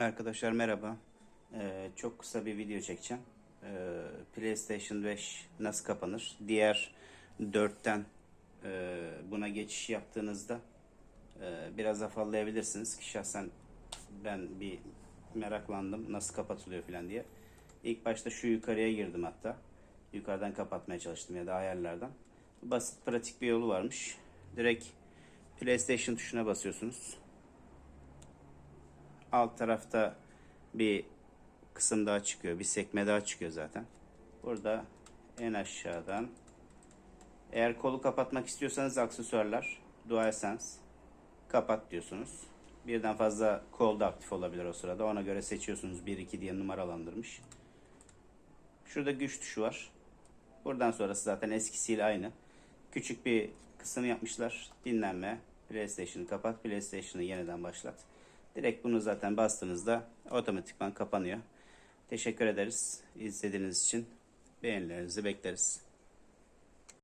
Arkadaşlar merhaba. Ee, çok kısa bir video çekeceğim. Ee, PlayStation 5 nasıl kapanır? Diğer 4'ten e, buna geçiş yaptığınızda e, biraz afallayabilirsiniz ki şahsen ben bir meraklandım nasıl kapatılıyor falan diye. İlk başta şu yukarıya girdim hatta. Yukarıdan kapatmaya çalıştım ya da ayarlardan. Basit pratik bir yolu varmış. Direkt PlayStation tuşuna basıyorsunuz alt tarafta bir kısım daha çıkıyor. Bir sekme daha çıkıyor zaten. Burada en aşağıdan eğer kolu kapatmak istiyorsanız aksesuarlar DualSense kapat diyorsunuz. Birden fazla kol da aktif olabilir o sırada. Ona göre seçiyorsunuz 1-2 diye numaralandırmış. Şurada güç tuşu var. Buradan sonrası zaten eskisiyle aynı. Küçük bir kısım yapmışlar. Dinlenme. PlayStation'ı kapat. PlayStation'ı yeniden başlat. Direkt bunu zaten bastığınızda otomatikman kapanıyor. Teşekkür ederiz izlediğiniz için. Beğenilerinizi bekleriz.